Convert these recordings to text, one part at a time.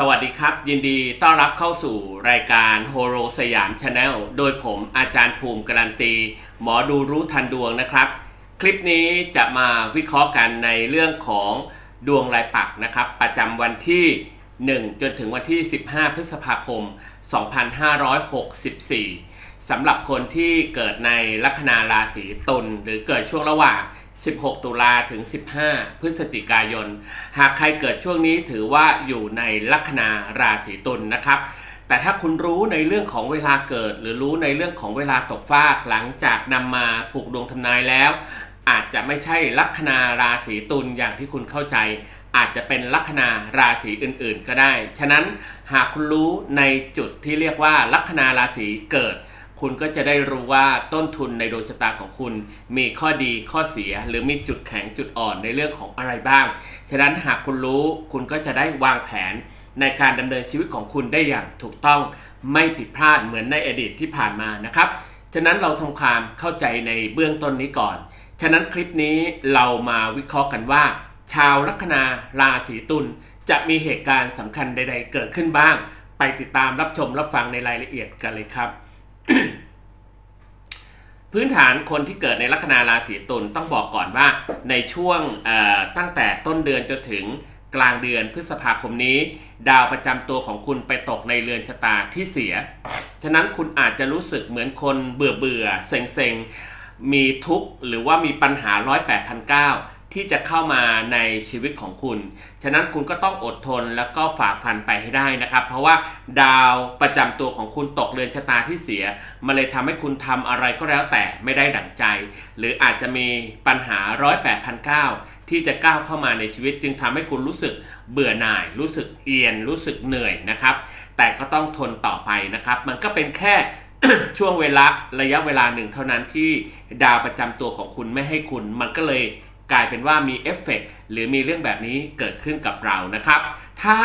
สวัสดีครับ ยินดีต้อนรับเข้าสู่รายการโฮโรสยามชาแนลโดยผมอาจารย์ภูมิการันตี หมอดูรู้ทันดวงนะครับ คลิปนี้จะมาวิเคราะห์กันในเรื่องของดวงรายปักนะครับ ประจำวันที่ 1 จนถึงวันที่ 15 พฤษภาคม 2564สำหรับคนที่เกิดในลัคนาราศีตุลหรือเกิดช่วงระหว่าง 16 ตุลาถึง 15 พฤศจิกายน หากใครเกิดช่วงนี้ถือว่าอยู่ในลัคนาราศีตุลนะครับ แต่ถ้าคุณรู้ในเรื่องของเวลาเกิด หรือรู้ในเรื่องของเวลาตกฟากหลังจากนำมาผูกดวงทำนายแล้ว อาจจะไม่ใช่ลัคนาราศีตุลอย่างที่คุณเข้าใจ อาจจะเป็นลัคนาราศีอื่นๆ ก็ได้ ฉะนั้นหากคุณรู้ในจุดที่เรียกว่าลัคนาราศีเกิด คุณก็จะได้รู้ว่าต้นทุนในดวงชะตาของคุณ มีข้อดีข้อเสีย หรือมีจุดแข็งจุดอ่อนในเรื่องของอะไรบ้าง ฉะนั้นหากคุณรู้คุณก็จะได้วางแผนในการดำเนินชีวิตของคุณได้อย่างถูกต้องไม่ผิดพลาดเหมือนในอดีตที่ผ่านมานะครับ ฉะนั้นเราทำความเข้าใจในเบื้องต้นนี้ก่อน ฉะนั้นคลิปนี้เรามาวิเคราะห์กันว่า ชาวลัคนาราศีตุลจะมีเหตุการณ์สำคัญใด ๆ เกิดขึ้นบ้าง ไปติดตามรับชมรับฟังในรายละเอียดกันเลยครับ พื้นฐานคนที่เกิดในลัคนาราศีตุลต้องบอกก่อนว่าในช่วงตั้งแต่ต้นเดือนจนถึงกลางเดือนพฤษภาคมนี้ ดาวประจำตัวของคุณไปตกในเรือนชะตาที่เสีย ฉะนั้นคุณอาจจะรู้สึกเหมือนคนเบื่อเบื่อเซ็งเซ็งมีทุกข์หรือว่ามีปัญหาร้อยแปดพันเก้า ที่จะเข้ามาในชีวิตของคุณ ฉะนั้นคุณก็ต้องอดทนแล้วก็ฝ่าฟันไปให้ได้นะครับ เพราะว่าดาวประจำตัวของคุณตกเรือนชะตาที่เสียมันเลยทำให้คุณทำอะไรก็แล้วแต่ไม่ได้ดั่งใจ หรืออาจจะมีปัญหาร้อยแปดพันเก้าที่จะก้าวเข้ามาในชีวิต จึงทำให้คุณรู้สึกเบื่อหน่าย รู้สึกเอียน รู้สึกเหนื่อยนะครับ แต่ก็ต้องทนต่อไปนะครับ มันก็เป็นแค่ช่วงเวลาระยะเวลาหนึ่งเท่านั้นที่ดาวประจำตัวของคุณไม่ให้คุณ มันก็เลย กลายเป็นว่ามีเอฟเฟกต์หรือมีเรื่องแบบนี้เกิดขึ้นกับเรานะครับ ถ้า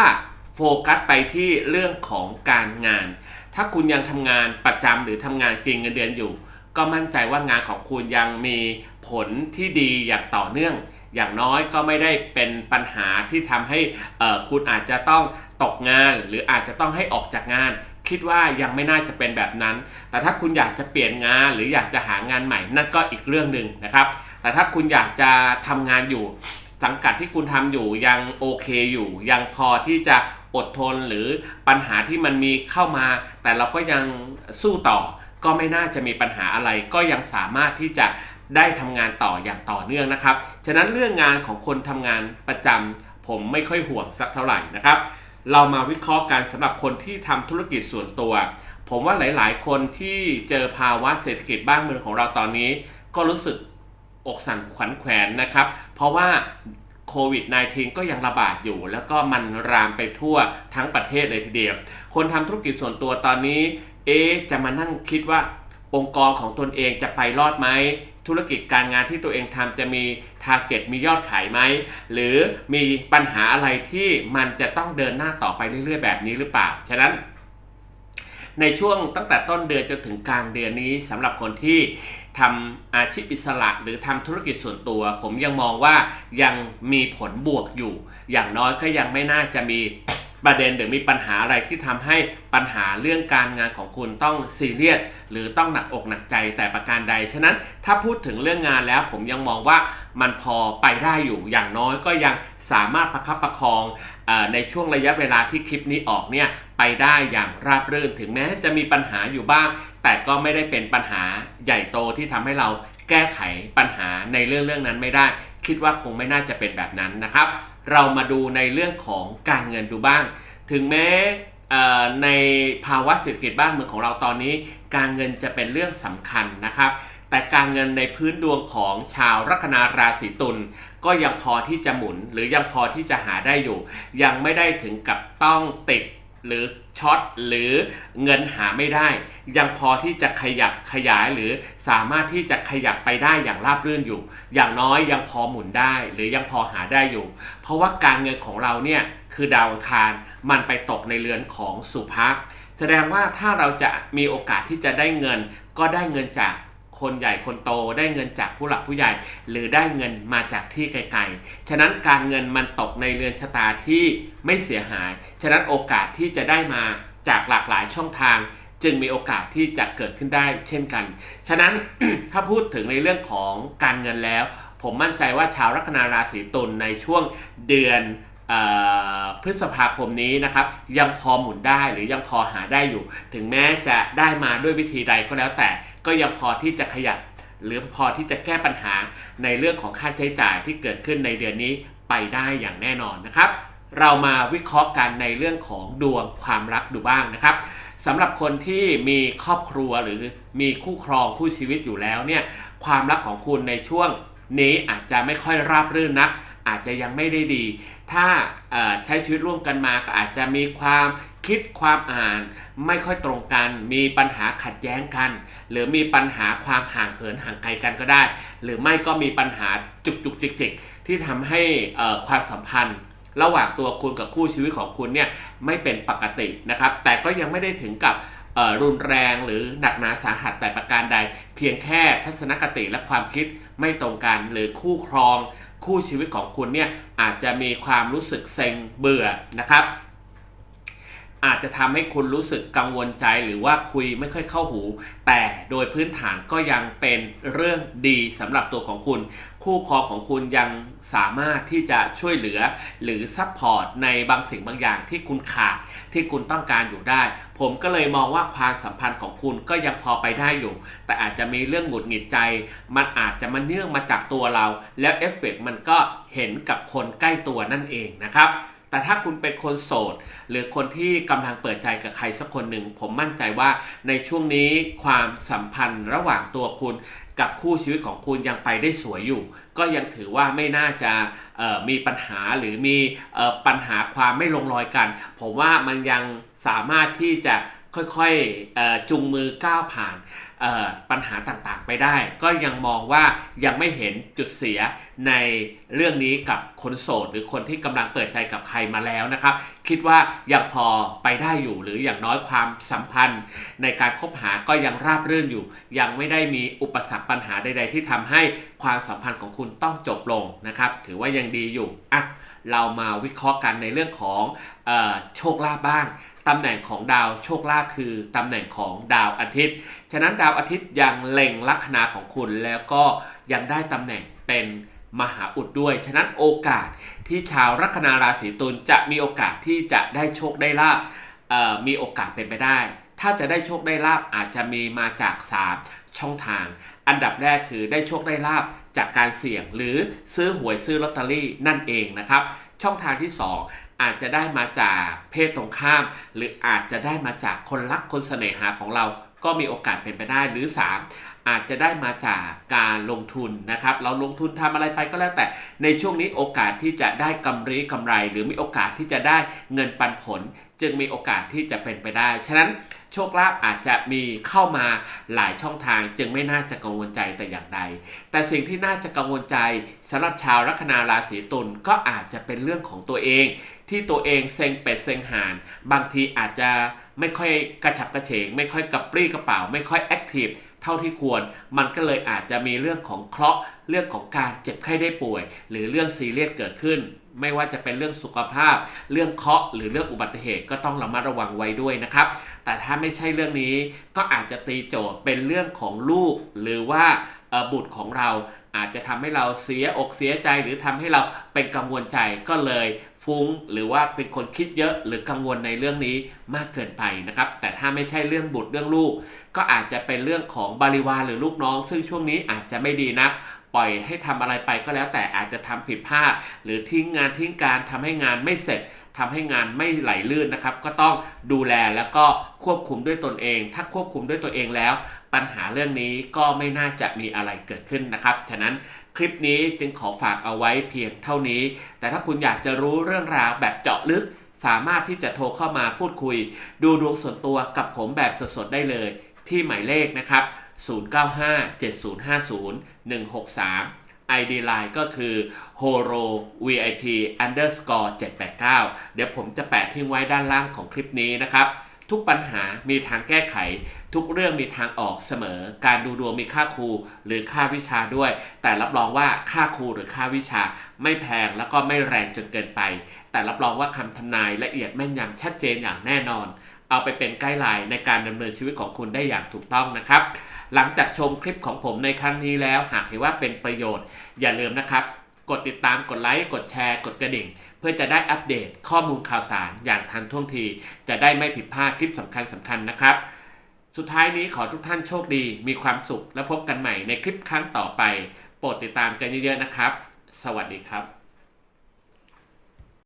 โฟกัสไปที่เรื่องของการงาน ถ้าคุณยังทำงานประจำหรือทำงานกินเงินเดือนอยู่ ก็มั่นใจว่างานของคุณยังมีผลที่ดีอย่างต่อเนื่อง อย่างน้อยก็ไม่ได้เป็นปัญหาที่ทำให้คุณอาจจะต้องตกงาน หรืออาจจะต้องให้ออกจากงาน คิดว่ายังไม่น่าจะเป็นแบบนั้น แต่ถ้าคุณอยากจะเปลี่ยนงานหรืออยากจะหางานใหม่นั่นก็อีกเรื่องหนึ่งนะครับ แต่ถ้าคุณอยากจะทำงานอยู่ สังกัดที่คุณทำอยู่ยังโอเคอยู่ ยังพอที่จะอดทนหรือปัญหาที่มันมีเข้ามา แต่เราก็ยังสู้ต่อ ก็ไม่น่าจะมีปัญหาอะไร ก็ยังสามารถที่จะได้ทำงานต่ออย่างต่อเนื่องนะครับ ฉะนั้นเรื่องงานของคนทำงานประจำผมไม่ค่อยห่วงสักเท่าไหร่นะครับ เรามาวิเคราะห์กันสำหรับคนที่ทำธุรกิจส่วนตัว ผมว่าหลาย ๆ คนที่เจอภาวะเศรษฐกิจบ้านเมืองของเราตอนนี้ ก็รู้สึก อกสั่นขวัญแขวนนะครับ เพราะว่าโควิด -19 ก็ยังระบาดอยู่ แล้วก็มันรามไปทั่วทั้งประเทศเลยทีเดียว คนทำธุรกิจส่วนตัวตอนนี้ เอ๊ะจะมานั่งคิดว่าองค์กรของตนเองจะไปรอดไหมธุรกิจการงานที่ตัวเองทำจะมีทาร์เก็ตมียอดขายไหม หรือมีปัญหาอะไรที่มันจะต้องเดินหน้าต่อไปเรื่อยๆ แบบนี้หรือเปล่า ฉะนั้น ในช่วงตั้งแต่ต้นเดือนจนถึงกลางเดือนนี้สำหรับคนที่ทำอาชีพอิสระหรือทำธุรกิจส่วนตัว ผมยังมองว่ายังมีผลบวกอยู่ อย่างน้อยก็ยังไม่น่าจะมีประเด็นหรือมีปัญหาอะไรที่ทำให้ปัญหาเรื่องการงานของคุณต้องซีเรียสหรือต้องหนักอกหนักใจแต่ประการใด ฉะนั้นถ้าพูดถึงเรื่องงานแล้วผมยังมองว่ามันพอไปได้อยู่อย่างน้อยก็ยังสามารถประคับประคองอในช่วงระยะเวลาที่คลิปนี้ออกเนี่ย ไปได้อย่างราบรื่นถึงแม้จะมีปัญหาอยู่บ้าง แต่ก็ไม่ได้เป็นปัญหาใหญ่โตที่ทำให้เราแก้ไขปัญหาในเรื่องเรื่องนั้นไม่ได้ คิดว่าคงไม่น่าจะเป็นแบบนั้นนะครับ เรามาดูในเรื่องของการเงินดูบ้าง ถึงแม้ในภาวะเศรษฐกิจบ้านเมืองของเราตอนนี้ การเงินจะเป็นเรื่องสำคัญนะครับ แต่การเงินในพื้นดวงของชาวลัคนาราศีตุลก็ยังพอที่จะหมุน หรือยังพอที่จะหาได้อยู่ ยังไม่ได้ถึงกับต้องติด หรือช็อตหรือเงินหาไม่ได้ ยังพอที่จะขยับขยายหรือสามารถที่จะขยับไปได้อย่างราบรื่นอยู่ อย่างน้อยยังพอหมุนได้ หรือยังพอหาได้อยู่ เพราะว่าการเงินของเราเนี่ยคือดาวอังคารมันไปตกในเรือนของสุภะแสดงว่าถ้าเราจะมีโอกาสที่จะได้เงินก็ได้เงินจาก คนใหญ่คนโตได้เงินจากผู้หลักผู้ใหญ่ หรือได้เงินมาจากที่ไกลๆ ฉะนั้นการเงินมันตกในเรือนชะตาที่ไม่เสียหาย ฉะนั้นโอกาสที่จะได้มาจากหลากหลายช่องทาง จึงมีโอกาสที่จะเกิดขึ้นได้เช่นกัน ฉะนั้นถ้าพูดถึงในเรื่องของการเงินแล้ว ผมมั่นใจว่าชาวลัคนาราศีตุลในช่วงเดือนออพฤษภาคมนี้นะครับยังพอหมุนได้หรือยังพอหาได้อยู่ ถึงแม้จะได้มาด้วยวิธีใดก็แล้วแต่ ก็ยังพอที่จะขยับ หรือพอที่จะแก้ปัญหาในเรื่องของค่าใช้จ่ายที่เกิดขึ้นในเดือนนี้ไปได้อย่างแน่นอนนะครับ เรามาวิเคราะห์กันในเรื่องของดวงความรักดูบ้างนะครับสำหรับคนที่มีครอบครัวหรือมีคู่ครองคู่ชีวิตอยู่แล้วเนี่ยความรักของคุณในช่วงนี้อาจจะไม่ค่อยราบรื่นนักอาจจะยังไม่ได้ดี ถ้าใช้ชีวิตร่วมกันมาก็อาจจะมีความ คิดความอ่านไม่ค่อยตรงกัน มีปัญหาขัดแย้งกัน หรือมีปัญหาความห่างเหินห่างไกลกันก็ได้ หรือไม่ก็มีปัญหาจุกจุกจิกจิกที่ทำให้ความสัมพันธ์ ระหว่างตัวคุณกับคู่ชีวิตของคุณเนี่ยไม่เป็นปกตินะครับ แต่ก็ยังไม่ได้ถึงกับรุนแรงหรือหนักหนาสาหัสแต่ประการใด เพียงแค่ทัศนคติและความคิดไม่ตรงกัน หรือคู่ครอง คู่ชีวิตของคุณเนี่ยอาจจะมีความรู้สึกเซ็งเบื่อนะครับ อาจจะทำให้คุณรู้สึกกังวลใจหรือว่าคุยไม่ค่อยเข้าหู แต่โดยพื้นฐานก็ยังเป็นเรื่องดีสำหรับตัวของคุณ คู่ครองของคุณยังสามารถที่จะช่วยเหลือหรือซัพพอร์ตในบางสิ่งบางอย่างที่คุณขาดที่คุณต้องการอยู่ได้ ผมก็เลยมองว่าความสัมพันธ์ของคุณก็ยังพอไปได้อยู่ แต่อาจจะมีเรื่องหงุดหงิดใจ มันอาจจะมาเนื่องมาจากตัวเรา แล้วเอฟเฟกต์มันก็เห็นกับคนใกล้ตัวนั่นเองนะครับ แต่ถ้าคุณเป็นคนโสด หรือคนที่กำลังเปิดใจกับใครสักคนหนึ่ง ผมมั่นใจว่าในช่วงนี้ความสัมพันธ์ระหว่างตัวคุณกับคู่ชีวิตของคุณยังไปได้สวยอยู่ ก็ยังถือว่าไม่น่าจะมีปัญหาหรือมีปัญหาความไม่ลงรอยกัน ผมว่ามันยังสามารถที่จะค่อยๆจูงมือก้าวผ่าน ปัญหาต่างๆไปได้ ก็ยังมองว่ายังไม่เห็นจุดเสียในเรื่องนี้กับคนโสด หรือคนที่กำลังเปิดใจกับใครมาแล้วนะครับ คิดว่ายังพอไปได้อยู่ หรืออย่างน้อยความสัมพันธ์ ในการคบหาก็ยังราบรื่นอยู่ ยังไม่ได้มีอุปสรรคปัญหาใด ๆ ที่ทำให้ความสัมพันธ์ของคุณต้องจบลงนะครับ ถือว่ายังดีอยู่อะเรามาวิเคราะห์กันในเรื่องของออโชคลาภบ้าง ตำแหน่งของดาวโชคลาภคือตำแหน่งของดาวอาทิตย์ ฉะนั้นดาวอาทิตย์ยังเล็งลัคนาของคุณแล้วก็ยังได้ตำแหน่งเป็นมหาอุดด้วย ฉะนั้นโอกาสที่ชาวลัคนาราศีตุลจะมีโอกาสที่จะได้โชคได้ลาภเอ่อมีโอกาสเป็นไปได้ ถ้าจะได้โชคได้ลาบอาจจะมีมาจาก3ช่องทาง อันดับแรกคือได้โชคได้ลาบจากการเสี่ยงหรือซื้อหวยซื้อลอตเตอรี่นั่นเองนะครับ ช่องทางที่ 2 อาจจะได้มาจากเพศตรงข้าม หรืออาจจะได้มาจากคนรักคนเสน่หาของเราก็มีโอกาสเป็นไปได้หรือ 3 อาจจะได้มาจากการลงทุนนะครับ เราลงทุนทำอะไรไปก็แล้วแต่ในช่วงนี้โอกาสที่จะได้กำไรกำไร หรือมีโอกาสที่จะได้เงินปันผล จึงมีโอกาสที่จะเป็นไปได้ ฉะนั้นโชคลาภอาจจะมีเข้ามาหลายช่องทาง จึงไม่น่าจะกังวลใจแต่อย่างใด แต่สิ่งที่น่าจะกังวลใจสำหรับชาวลัคนาราศีตุลก็อาจจะเป็นเรื่องของตัวเอง ที่ตัวเองเซ็งเป็ดเซ็งหาน บางทีอาจจะไม่ค่อยกระฉับกระเฉง ไม่ค่อยกระปรี้กระเป๋า ไม่ค่อยแอคทีฟเท่าที่ควร มันก็เลยอาจจะมีเรื่องของเคราะห์เรื่องของการเจ็บไข้ได้ป่วย หรือเรื่องซีเรียสเกิดขึ้น ไม่ว่าจะเป็นเรื่องสุขภาพ เรื่องเคราะห์หรือเรื่องอุบัติเหตุก็ต้องระมัดระวังไว้ด้วยนะครับ แต่ถ้าไม่ใช่เรื่องนี้ก็อาจจะตีโจทย์เป็นเรื่องของลูก หรือว่าบุตรของเราอาจจะทำให้เราเสียอกเสียใจหรือทำให้เราเป็นกังวลใจก็เลย ฟุ้ง หรือว่าเป็นคนคิดเยอะหรือกังวลในเรื่องนี้มากเกินไปนะครับ แต่ถ้าไม่ใช่เรื่องบุตรเรื่องลูก ก็อาจจะเป็นเรื่องของบริวารหรือลูกน้อง ซึ่งช่วงนี้อาจจะไม่ดีนะปล่อยให้ทำอะไรไปก็แล้วแต่อาจจะทำผิดพลาด หรือทิ้งงานทิ้งการทำให้งานไม่เสร็จทำให้งานไม่ไหลลื่นนะครับ ก็ต้องดูแลแล้วก็ควบคุมด้วยตนเอง ถ้าควบคุมด้วยตัวเองแล้ว ปัญหาเรื่องนี้ก็ไม่น่าจะมีอะไรเกิดขึ้นนะครับ ฉะนั้นคลิปนี้จึงขอฝากเอาไว้เพียงเท่านี้ แต่ถ้าคุณอยากจะรู้เรื่องราวแบบเจาะลึก สามารถที่จะโทรเข้ามาพูดคุย ดูดวงส่วนตัวกับผมแบบสดๆได้เลย ที่หมายเลขนะครับ 0957050163 ID Line ก็คือ horo vip underscore 789 เดี๋ยวผมจะแปะทิ้งไว้ด้านล่างของคลิปนี้นะครับ ทุกปัญหามีทางแก้ไข ทุกเรื่องมีทางออกเสมอ การดูดวงมีค่าครูหรือค่าวิชาด้วย แต่รับรองว่าค่าครูหรือค่าวิชา ไม่แพงแล้วก็ไม่แรงจนเกินไป แต่รับรองว่าคำทำนายละเอียดแม่นยำชัดเจนอย่างแน่นอน เอาไปเป็นไกด์ไลน์ในการดำเนินชีวิตของคุณได้อย่างถูกต้องนะครับ หลังจากชมคลิปของผมในครั้งนี้แล้ว หากเห็นว่าเป็นประโยชน์ อย่าลืมนะครับ กดติดตามกดไลค์กดแชร์ กดกระดิ่ง พื่อจะได้อัปเดตข้อมูลข่าวสารอย่างทันท่วงที จะได้ไม่ผิดพลาดคลิปสำคัญสำคัญนะครับ สุดท้ายนี้ขอทุกท่านโชคดี มีความสุขและพบกันใหม่ในคลิปครั้งต่อไป โปรดติดตามกันเยอะๆนะครับ สวัสดีครับ